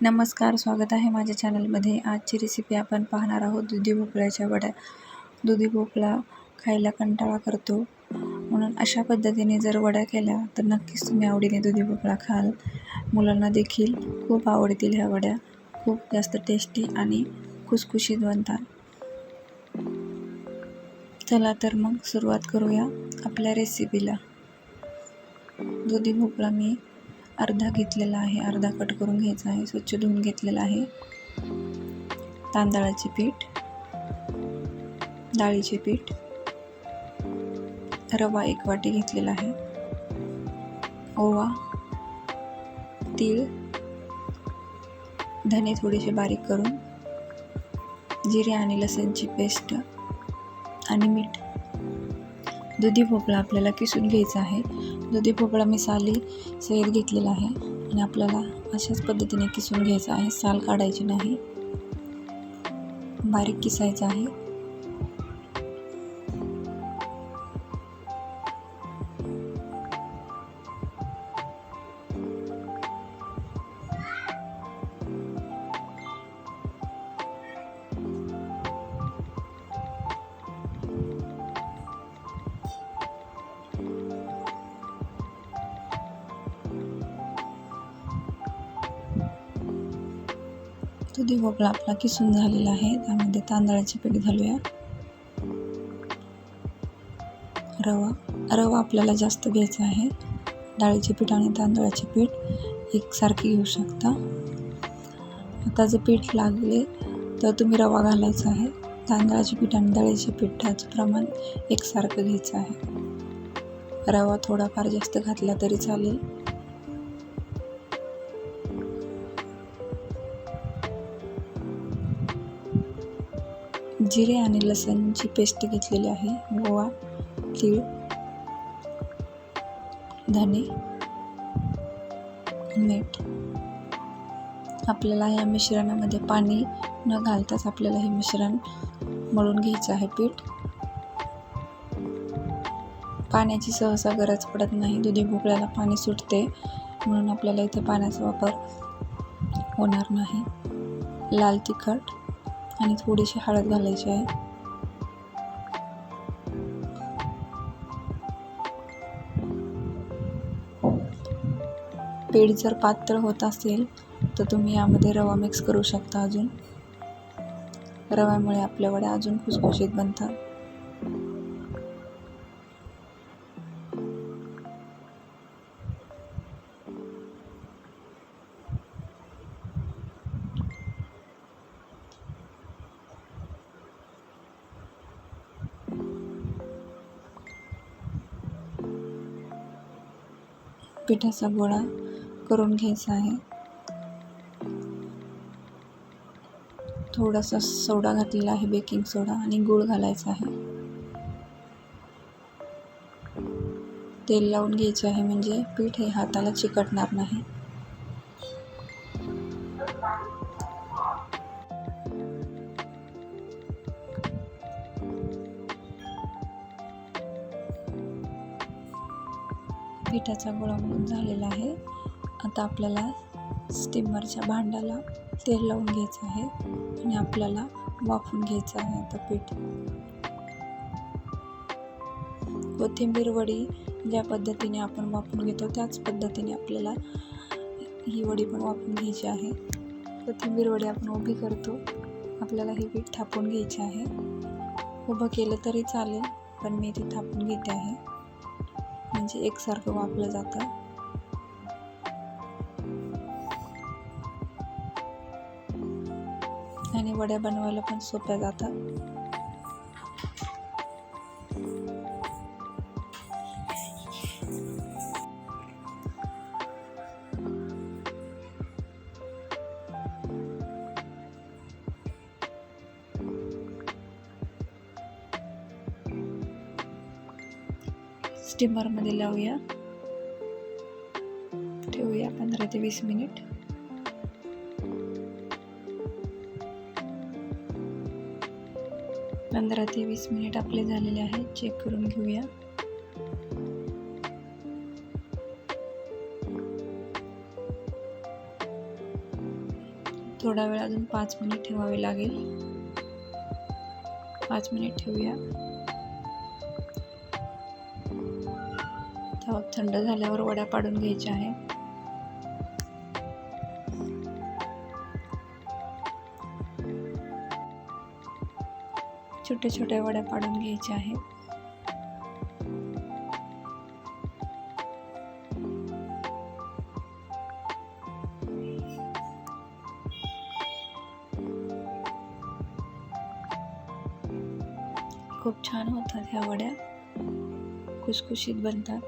नमस्कार स्वागत आहे माझ्या चॅनलमध्ये. आजची रेसिपी आपण पाहणार आहोत दुधी भोपळ्याच्या वड्या. दुधी भोपळा खायला कंटाळा करतो. म्हणून अशा पद्धतीने जर वड्या केल्या तर नक्कीच तुम्ही आवडीने दुधी भोपळा खाल. मुलांना देखील खूप आवडतील ह्या वड्या. खूप जास्त टेस्टी आणि खुसखुशीत बनतात. चला तर मग सुरुवात करूया आपल्या रेसिपीला दुधी भोपळा मी अर्धा घेतलेला आहे अर्धा कट करून घ्यायचा आहे स्वच्छ धुवून घेतलेला आहे. तांदळाचे पीठ डाळीचे पीठ रवा एक वाटी घेतलेला आहे. ओवा तीळ धने थोडेसे बारीक करून जिरे आणि लसणची पेस्ट आणि मीठ. दुधी भोपळा आपल्याला किसून घ्यायचा आहे. दुधी भोपळा मी साली सहित घेतलेला आहे आणि आपल्याला अशाच पद्धतीने किसून घ्यायचं आहे. साल काढायची नाही. बारीक किसायचं आहे. तो भोपळा आपला किसून झालेला आहे. त्यामध्ये तांदळाचे पीठ घालूया. रवा. रवा आपल्याला जास्त घ्यायचा आहे. डाळीचे पीठ आणि तांदळाचे पीठ एकसारखे घेऊ शकता. आता जर पीठ लागले तर तुम्ही रवा घालायचा आहे. तांदळाचे पीठ आणि डाळीचे पिठाचं प्रमाण एकसारखं घ्यायचं आहे. रवा थोडाफार जास्त घातला तरी चालेल. जिरे आणि लसणची पेस्ट घेतलेली आहे. गोवा तीळ धने मीठ. आपल्याला या मिश्रणामध्ये पाणी न घालताच आपल्याला हे मिश्रण मळून घ्यायचं आहे पीठ. पाण्याची सहसा गरज पडत नाही. दुधी भोपळ्याला पाणी सुटते म्हणून आपल्याला इथे पाण्याचा वापर होणार नाही. लाल तिखट आणि थोडीशी हळद घालायची आहे. पीठ जर पातळ होत असेल तर तुम्ही यामध्ये रवा मिक्स करू शकता अजून. रव्यामुळे आपल्या वड्या अजून खुसखुशीत बनतात. पिठाचा गोळा करून घ्यायचा आहे. थोडासा सोडा घातलेला आहे बेकिंग सोडा आणि गूळ घालायचा आहे. तेल लावून घ्यायचे आहे म्हणजे पीठ हे हाताला चिकटणार नाही. पिठाचा गोळा म्हणून झालेला आहे. आता आपल्याला स्टीमरच्या भांड्याला तेल लावून घ्यायचं आहे आणि आपल्याला वाफून घ्यायचं आहे आता पीठ. कोथिंबीर वडी ज्या पद्धतीने आपण वाफून घेतो त्याच पद्धतीने आपल्याला ही वडी पण वाफून घ्यायची आहे. कोथिंबीर वडी आपण उभी करतो. आपल्याला हे पीठ थापून घ्यायचे आहे. उभं केलं तरी चालेल पण मी ते थापून घेते आहे. म्हणजे एकसारखं वापलं जातं. आणि वड्या बनवायला पण सोप्या जातात. स्टीमरमध्ये लावूया. ठेवूया पंधरा ते वीस मिनिट. पंधरा ते वीस मिनिट आपले झालेले आहेत. चेक करून घेऊया. थोडा वेळ अजून पाच मिनिट ठेवावे लागेल. पाच मिनिट ठेवूया. तवा थंड झाल्यावर वड्या पाडून घ्यायच्या आहे. छोट्या छोट्या वड्या पाडून घ्यायच्या आहेत खूप छान होतात ह्या वड्या. खुसखुशीत बनतात.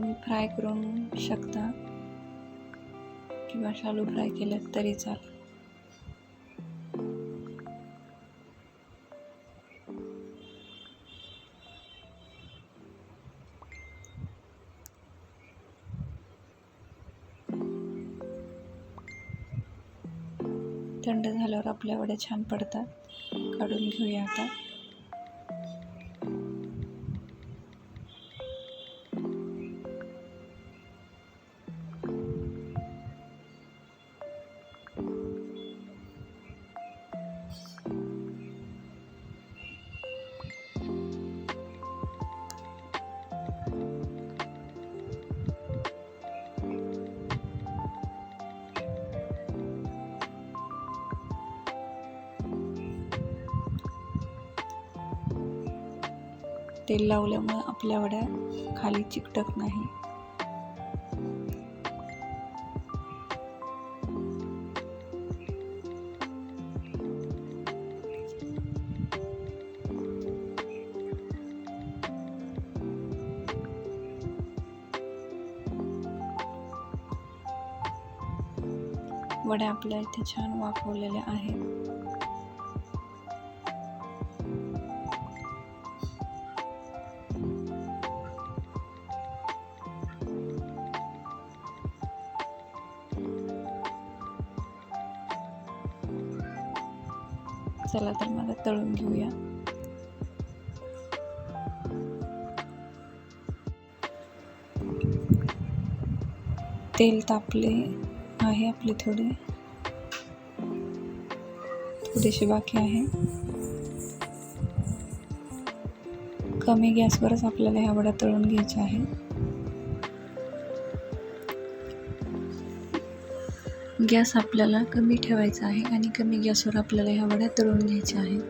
तुम्ही फ्राय करून शकता. किंवा शालू फ्राय केलं तरी चालेल. थंड झाल्यावर आपल्या वड्या छान पडतात. काढून घेऊया आता. तेल लावल्यामुळे आपल्या वड्या खाली चिकटत नाही. वड्या आपल्या इथे छान वाफवलेल्या आहेत. चला तर मला तळून घेऊया. तेल तापले आहे आपले थोडे. थोडेसे बाकी आहे. कमी गॅसवरच आपल्याला ह्या वड्या तळून घ्यायच्या आहे गॅस आपल्याला कमी ठेवायचा आहे आणि कमी गॅसवर आपल्याला ह्या वड्या तळून घ्यायच्या आहेत.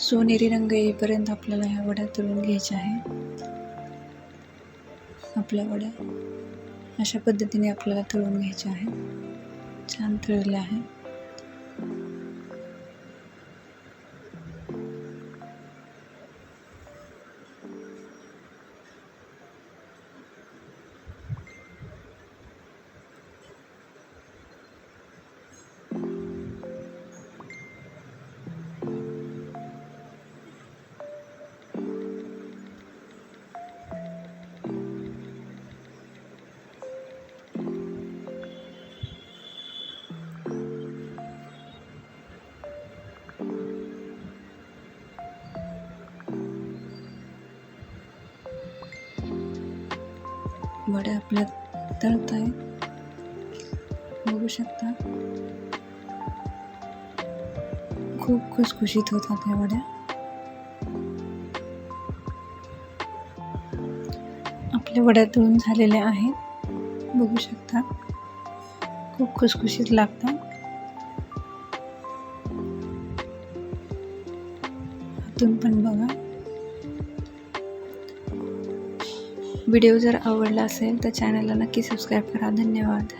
सोनेरी रंग येईपर्यंत आपल्याला ह्या वड्या तळून घ्यायच्या आहे आपल्या वड्या अशा पद्धतीने आपल्याला तळून घ्यायच्या आहे छान तळल्या आहे वड्या आपल्या तळत आहे. बघू शकता. खूप खुसखुशीत होतात ह्या वड्या आपल्या वड्या तळून झालेल्या आहेत. बघू शकता. खूप खुसखुशीत लागतात. हातून पण बघा. व्हिडिओ जर आवडला असेल तर चॅनलला नक्की सबस्क्राईब करा. धन्यवाद.